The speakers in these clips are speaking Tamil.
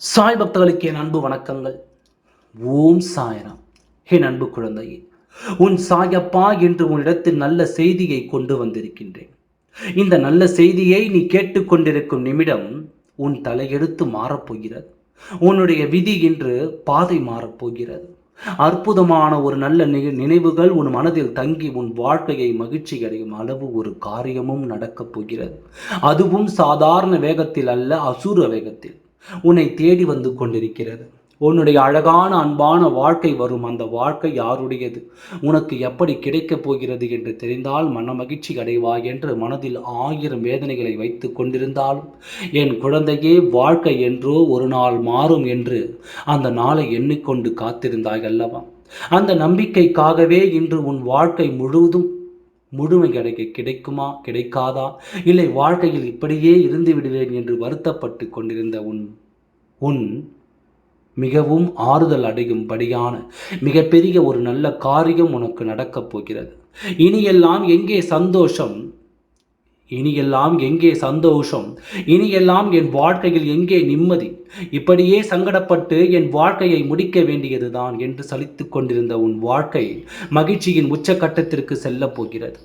சாய் பக்தர்களுக்கு என் அன்பு வணக்கங்கள். ஓம் சாயராம். என் அன்பு குழந்தையே உன் சாயப்பா என்று உன்னிடத்தில் நல்ல செய்தியை கொண்டு வந்திருக்கின்றேன். இந்த நல்ல செய்தியை நீ கேட்டுக்கொண்டிருக்கும் நிமிடம் உன் தலையெடுத்து மாறப்போகிறது. உன்னுடைய விதி இன்று பாதை மாறப்போகிறது. அற்புதமான ஒரு நல்ல நி- நினைவுகள் உன் மனதில் தங்கி உன் வாழ்க்கையை மகிழ்ச்சி அடையும் அளவு ஒரு காரியமும் நடக்கப் போகிறது. அதுவும் சாதாரண வேகத்தில் அல்ல அசுர வேகத்தில். உன்னை தேடி வந்து கொண்டிருக்கிறது. உன்னுடைய அழகான அன்பான வாழ்க்கை வரும். அந்த வாழ்க்கை யாருடையது? உனக்கு எப்படி கிடைக்கப் போகிறது என்று தெரிந்தால் மன மகிழ்ச்சி அடைவாய் என்று மனதில் ஆயிரம் வேதனைகளை வைத்து கொண்டிருந்தாலும் என் குழந்தையே வாழ்க்கை என்றோ ஒரு நாள் மாறும் என்று அந்த நாளை எண்ணிக்கொண்டு காத்திருந்தாய் அல்லவா? அந்த நம்பிக்கைக்காகவே இன்று உன் வாழ்க்கை முழுவதும் முழுமை கிடைக்க கிடைக்குமா கிடைக்காதா? இல்லை வாழ்க்கையில் இப்படியே இருந்து விடுவேன் என்று வருத்தப்பட்டு கொண்டிருந்த உன் உன் மிகவும் ஆறுதல் அடையும்படியான மிகப்பெரிய ஒரு நல்ல காரியம் உனக்கு நடக்கப் போகிறது. இனியெல்லாம் எங்கே சந்தோஷம்? இனியெல்லாம் எங்கே சந்தோஷம்? இனியெல்லாம் என் வாழ்க்கையில் எங்கே நிம்மதி? இப்படியே சங்கடப்பட்டு என் வாழ்க்கையை முடிக்க வேண்டியதுதான் என்று சலித்து கொண்டிருந்த உன் வாழ்க்கை மகிழ்ச்சியின் உச்சக்கட்டத்திற்கு செல்லப் போகிறது.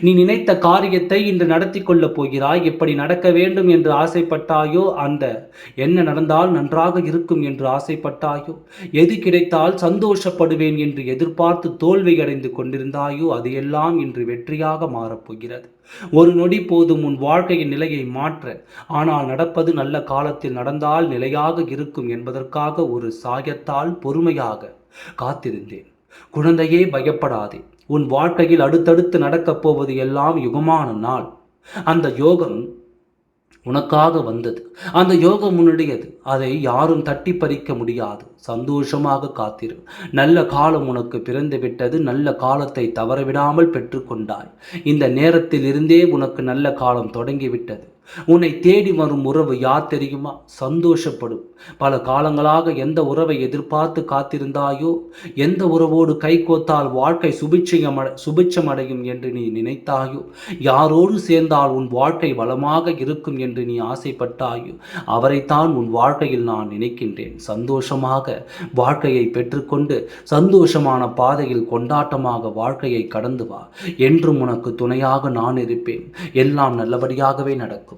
நீ நினைத்த காரியத்தை இன்று நடத்தி கொள்ளப் போகிறாய். எப்படி நடக்க வேண்டும் என்று ஆசைப்பட்டாயோ அந்த? என்ன நடந்தால் நன்றாக இருக்கும் என்று ஆசைப்பட்டாயோ? எது கிடைத்தால் சந்தோஷப்படுவேன் என்று எதிர்பார்த்து தோல்வி அடைந்து கொண்டிருந்தாயோ? அது எல்லாம் இன்று வெற்றியாக மாறப்போகிறது ஒரு நொடி போதும் உன் வாழ்க்கையின் நிலையை மாற்ற. ஆனால் நடப்பது நல்ல காலத்தில் நடந்தால் நிலையாக இருக்கும் என்பதற்காக ஒரு சாயத்தால் பொறுமையாக காத்திருந்தேன். குழந்தையே பயப்படாதே. உன் வாழ்க்கையில் அடுத்தடுத்து நடக்கப் போவது எல்லாம் யுகமான நாள். அந்த யோகம் உனக்காக வந்தது. அந்த யோகம் உன்னுடையது. அதை யாரும் தட்டி பறிக்க முடியாது. சந்தோஷமாக காத்திரு. நல்ல காலம் உனக்கு பிறந்து விட்டது. நல்ல காலத்தை தவறவிடாமல் பெற்றுக்கொண்டாய் இந்த நேரத்தில் இருந்தே உனக்கு நல்ல காலம் தொடங்கிவிட்டது உன்னை தேடி வரும் உறவு யார் தெரியுமா? சந்தோஷப்படும். பல காலங்களாக எந்த உறவை எதிர்பார்த்து காத்திருந்தாயோ எந்த உறவோடு கைகோத்தால் வாழ்க்கை சுபிட்சயம் சுபிட்சம் அடையும் என்று நீ நினைத்தாயோ யாரோடு சேர்ந்தால் உன் வாழ்க்கை வளமாக இருக்கும் என்று நீ ஆசைப்பட்டாயோ அவரைத்தான் உன் வாழ்க்கையில் நான் நினைக்கின்றேன். சந்தோஷமாக வாழ்க்கையை பெற்றுக்கொண்டு சந்தோஷமான பாதையில் கொண்டாட்டமாக வாழ்க்கையை கடந்து வா. என்றும் உனக்கு துணையாக நான் இருப்பேன். எல்லாம் நல்லபடியாகவே நடக்கும்.